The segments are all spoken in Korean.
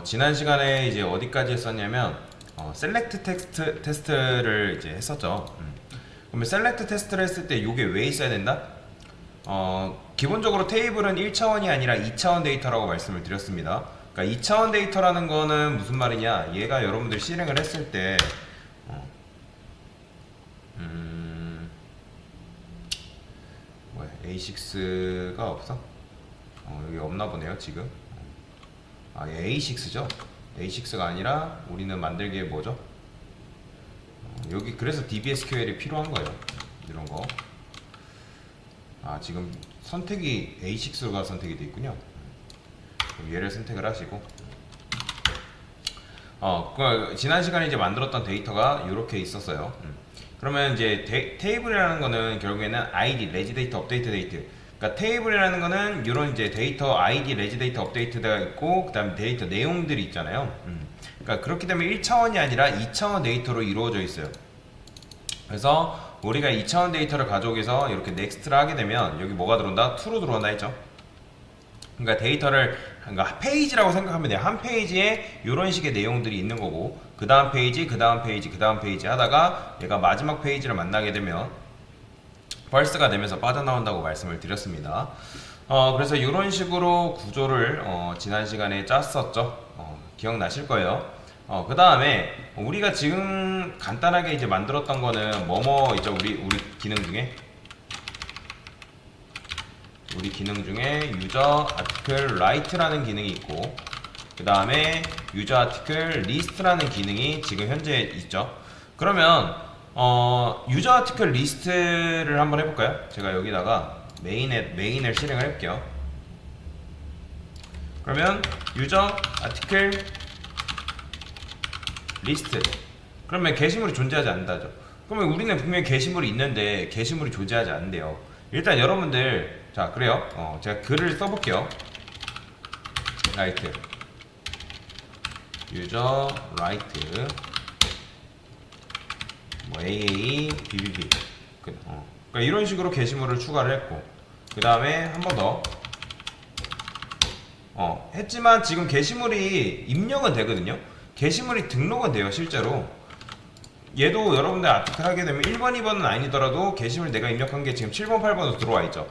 어, 지난 시간에 이제 어디까지 했었냐면 어, 셀렉트 텍스트 테스트를 이제 했었죠. 음. 그러면 셀렉트 테스트를 했을 때 이게 왜 있어야 된다? 어, 기본적으로 테이블은 1차원이 아니라 2차원 데이터라고 말씀을 드렸습니다. 그러니까 2차원 데이터라는 거는 무슨 말이냐? 얘가 여러분들 실행을 했을 때 어, 음, 뭐야? A6가 없어? 어, 여기 없나 보네요, 지금. 아, 얘 A6죠? A6가 아니라 우리는 만들기에 뭐죠? 어, 여기 그래서 DBSQL이 필요한 거예요. 이런 거. 아, 지금 선택이 A6가 선택이 돼 있군요. 얘를 선택을 하시고. 어, 그 지난 시간에 이제 만들었던 데이터가 이렇게 있었어요. 음. 그러면 이제 데, 테이블이라는 거는 결국에는 ID, 레지 데이터, 업데이트 데이트. 그러니까 테이블이라는 거는 이런 이제 데이터 ID, 레지 데이터, 업데이트가 있고 그다음에 데이터 내용들이 있잖아요. 음. 그러니까 그렇기 때문에 1차원이 아니라 2차원 데이터로 이루어져 있어요. 그래서 우리가 2차원 데이터를 가져오기서 이렇게 넥스트를 하게 되면 여기 뭐가 들어온다? 투로 들어온다 했죠. 그러니까 데이터를 그러니까 페이지라고 생각하면 돼요. 한 페이지에 이런 식의 내용들이 있는 거고 그 다음 페이지, 그 다음 페이지, 그 다음 페이지 하다가 얘가 마지막 페이지를 만나게 되면 벌스가 되면서 빠져나온다고 말씀을 드렸습니다. 어, 그래서 이런 식으로 구조를 어, 지난 시간에 짰었죠. 어, 기억나실 거예요. 어, 그 다음에 우리가 지금 간단하게 이제 만들었던 거는 뭐뭐 있죠? 우리 우리 기능 중에 우리 기능 중에 유저 아티클 라이트라는 기능이 있고 그 다음에 유저 아티클 리스트라는 기능이 지금 현재 있죠. 그러면 어, 유저 아티클 리스트를 한번 해볼까요? 제가 여기다가 메인에 메인을 실행을 해볼게요. 그러면 유저 아티클 리스트. 그러면 게시물이 존재하지 않는다죠. 그러면 우리는 분명히 게시물이 있는데 게시물이 존재하지 않는데요. 일단 여러분들 자 그래요. 어, 제가 글을 써볼게요. 라이트 유저 라이트 뭐 AA BBB 그, 어. 그러니까 이런 식으로 게시물을 추가를 했고 그 다음에 한 번 더 어, 했지만 지금 게시물이 입력은 되거든요. 게시물이 등록은 돼요, 실제로. 얘도 여러분들 아티클 하게 되면 1번, 2번은 아니더라도 게시물 내가 입력한 게 지금 7번, 8번으로 들어와 있죠.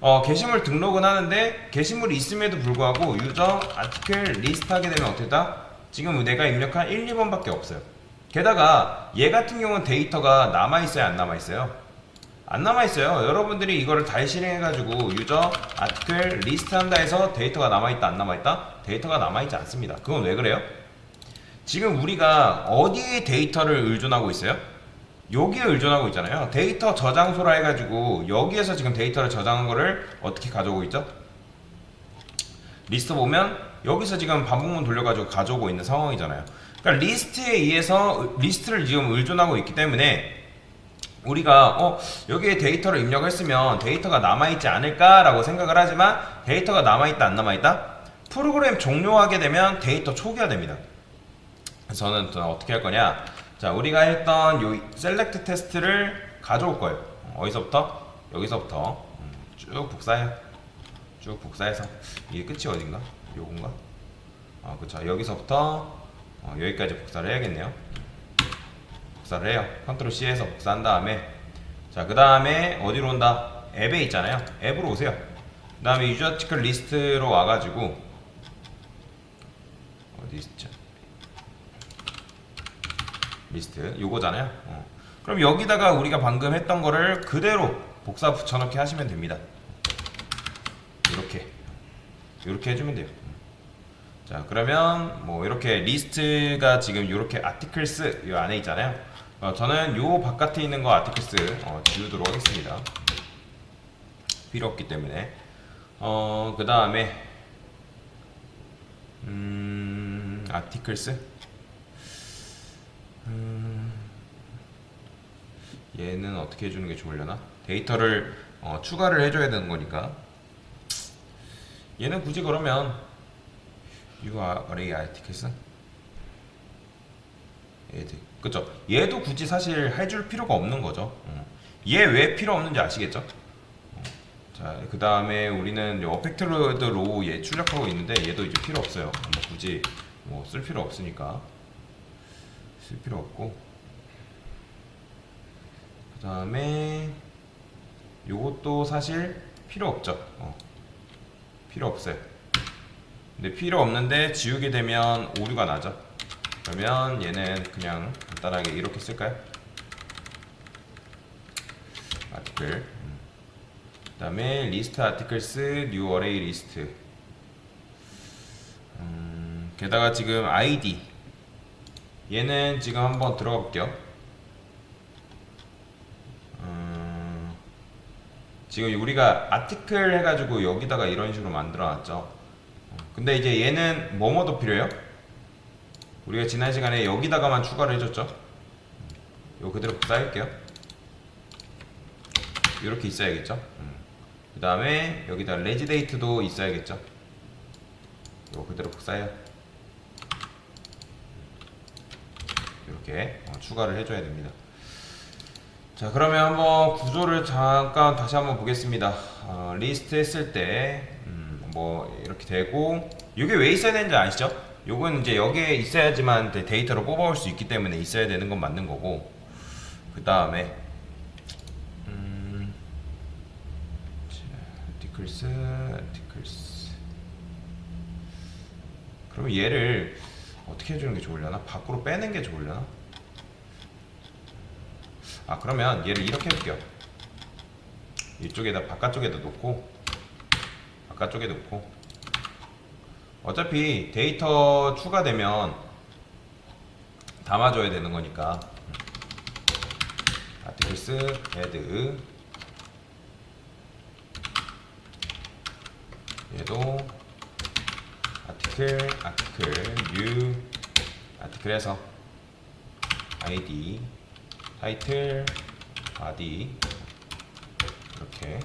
어, 게시물 등록은 하는데 게시물이 있음에도 불구하고 유저 아티클 리스트 하게 되면 어떻다? 지금 내가 입력한 1, 2번밖에 없어요. 게다가 얘 같은 경우는 데이터가 남아있어요, 안 남아있어요? 안 남아있어요. 여러분들이 이거를 다시 실행해가지고 유저 아티클 리스트 한다 해서 데이터가 남아있다, 안 남아있다? 데이터가 남아있지 않습니다. 그건 왜 그래요? 지금 우리가 어디에 데이터를 의존하고 있어요? 여기에 의존하고 있잖아요. 데이터 저장소라 해가지고 여기에서 지금 데이터를 저장한 거를 어떻게 가져오고 있죠? 리스트 보면 여기서 지금 반복문 돌려가지고 가져오고 있는 상황이잖아요. 그러니까 리스트에 의해서 리스트를 지금 의존하고 있기 때문에 우리가 어 여기에 데이터를 입력했으면 데이터가 남아있지 않을까라고 생각을 하지만 데이터가 남아있다 안 남아있다? 프로그램 종료하게 되면 데이터 초기화됩니다. 그래서 저는 또 어떻게 할 거냐? 자, 우리가 했던 요 셀렉트 테스트를 가져올 거예요. 어디서부터? 여기서부터 음, 쭉 복사해요. 쭉 복사해서 이게 끝이 어딘가? 요건가? 아, 그쵸. 여기서부터 어, 여기까지 복사를 해야겠네요. 복사를 해요. 컨트롤 C에서 복사한 다음에 자, 그 다음에 어디로 온다? 앱에 있잖아요. 앱으로 오세요. 그 다음에 유저 아티클 리스트로 와가지고 어디 있죠? 리스트 요거잖아요. 어. 그럼 여기다가 우리가 방금 했던 거를 그대로 복사 붙여넣기 하시면 됩니다. 이렇게 이렇게 해주면 돼요. 자 그러면 뭐 이렇게 리스트가 지금 이렇게 아티클스 이 안에 있잖아요. 어, 저는 요 바깥에 있는 거 아티클스 어, 지우도록 하겠습니다. 필요 없기 때문에 어 그 다음에 음 아티클스 음, 얘는 어떻게 해주는 게 좋으려나? 데이터를 어, 추가를 해줘야 되는 거니까 얘는 굳이 그러면 URA articles 얘도 그쵸? 얘도 굳이 사실 해줄 필요가 없는 거죠. 얘 왜 필요 없는지 아시겠죠? 어, 자, 그 다음에 우리는 어펙트로드 로우 얘 출력하고 있는데 얘도 이제 필요 없어요. 뭐 굳이 뭐 쓸 필요 없으니까 쓸 필요 없고 그 다음에 요것도 사실 필요 없죠 어. 필요 없어요 근데 필요 없는데 지우게 되면 오류가 나죠. 그러면 얘는 그냥 간단하게 이렇게 쓸까요? 아티클. 그 다음에 리스트 아티클스 뉴 어레이 리스트. 음, 게다가 지금 아이디. 얘는 지금 한번 들어가 볼게요. 음, 지금 우리가 아티클 해가지고 여기다가 이런 식으로 만들어 놨죠. 어, 근데 이제 얘는 뭐뭐도 필요해요? 우리가 지난 시간에 여기다가만 추가를 해줬죠? 요 그대로 쌓일게요. 이렇게 있어야겠죠? 그 다음에 여기다 레지데이트도 있어야겠죠? 요 그대로 쌓여. 이렇게 어, 추가를 해줘야 됩니다. 자 그러면 한번 구조를 잠깐 다시 한번 보겠습니다. 어, 리스트 했을 때 뭐 이렇게 되고 이게 왜 있어야 되는지 아시죠? 요건 이제 여기에 있어야지만 데- 데이터로 뽑아올 수 있기 때문에 있어야 되는 건 맞는 거고 그 다음에 음, 아티클스 그러면 얘를 어떻게 해주는 게 좋으려나? 밖으로 빼는 게 좋으려나? 아 그러면 얘를 이렇게 해볼게요 이쪽에다 바깥쪽에다 놓고 바깥 쪽에 놓고. 어차피 데이터 추가되면 담아줘야 되는 거니까. 아티클스 헤드 얘도 아티클 아티클 뉴 아티클에서 아이디 타이틀 바디 이렇게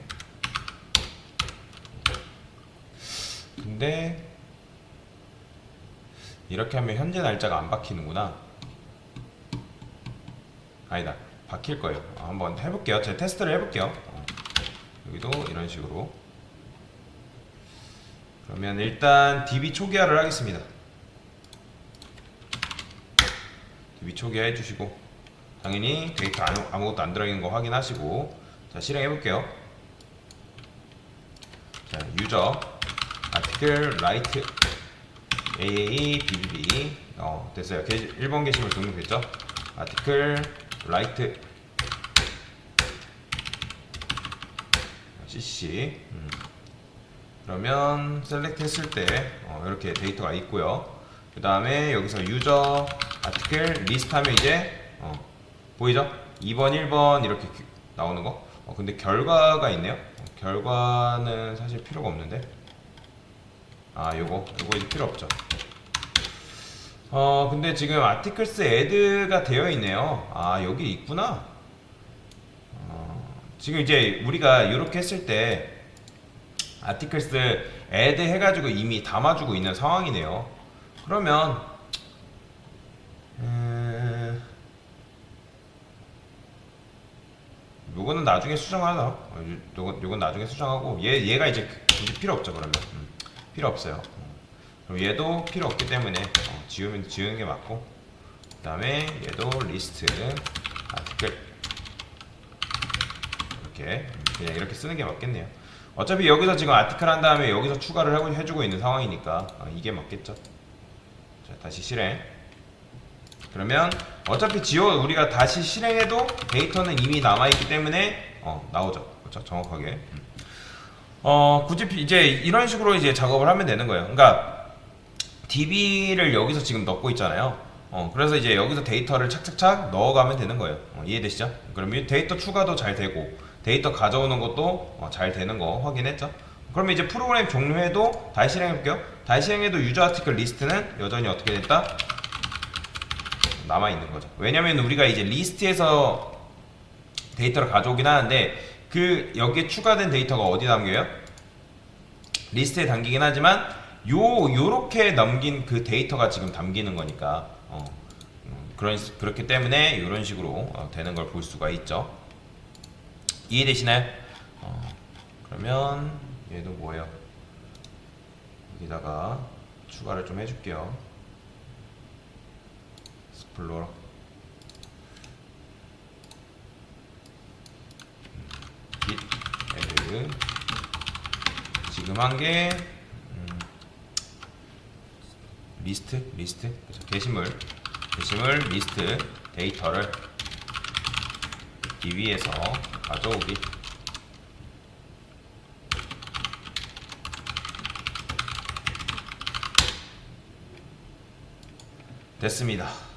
근데 이렇게 하면 현재 날짜가 안 박히는구나. 아니다. 박힐 거예요. 어, 한번 해볼게요. 제가 테스트를 해볼게요. 어, 여기도 이런 식으로. 그러면 일단 DB 초기화를 하겠습니다. DB 초기화 해주시고 당연히 데이터 아무, 아무것도 안 들어있는 거 확인하시고 자 실행해 볼게요. 자 유저 아티클 라이트. AAE BBB 어 됐어요. 게, 1번 게시물 등록됐죠? 아티클 라이트. CC 음. 그러면 셀렉트 했을 때 어, 이렇게 데이터가 있고요. 그 다음에 여기서 유저 아티클 리스트 하면 이제 어, 보이죠? 2번 1번 이렇게 기- 나오는 거? 어, 근데 결과가 있네요. 어, 결과는 사실 필요가 없는데 아 요거? 요거 이제 필요 없죠. 어 근데 지금 아티클스 애드가 되어 있네요. 아 여기 있구나. 어, 지금 이제 우리가 이렇게 했을 때 아티클스 애드 해가지고 이미 담아주고 있는 상황이네요. 그러면 음, 요거는 나중에 수정하자 어, 요- 요건, 요건 나중에 수정하고 얘, 얘가 이제 굳이 필요 없죠 그러면. 음, 필요 없어요. 어. 그럼 얘도 필요 없기 때문에 어, 지우면 지우는 게 맞고 그 다음에 얘도 리스트 아티클 이렇게. 그냥 이렇게 쓰는 게 맞겠네요. 어차피 여기서 지금 아티클 한 다음에 여기서 추가를 하고 해주고 있는 상황이니까 어, 이게 맞겠죠? 자 다시 실행. 그러면 어차피 지워 우리가 다시 실행해도 데이터는 이미 남아있기 때문에 어, 나오죠. 그렇죠 정확하게. 음. 어 굳이 비- 이제 이런 식으로 이제 작업을 하면 되는 거예요 그러니까 DB를 여기서 지금 넣고 있잖아요 어 그래서 이제 여기서 데이터를 착착착 넣어가면 되는 거예요 어, 이해되시죠? 그러면 데이터 추가도 잘 되고 데이터 가져오는 것도 어, 잘 되는 거 확인했죠? 그러면 이제 프로그램 종료해도 다시 실행해 볼게요 다시 실행해도 유저 아티클 리스트는 여전히 어떻게 됐다? 남아 있는 거죠. 왜냐면 우리가 이제 리스트에서 데이터를 가져오긴 하는데 그 여기에 추가된 데이터가 어디 담겨요? 리스트에 담기긴 하지만 요 요렇게 넘긴 그 데이터가 지금 담기는 거니까 어, 음, 그런 그렇기 때문에 이런 식으로 어, 되는 걸 볼 수가 있죠. 이해되시나요? 어, 그러면 얘도 뭐예요? 여기다가 추가를 좀 해줄게요. git add 지금 한게 음, 리스트 리스트 그래서 게시물 게시물 리스트 데이터를 DB에서 가져오기 됐습니다.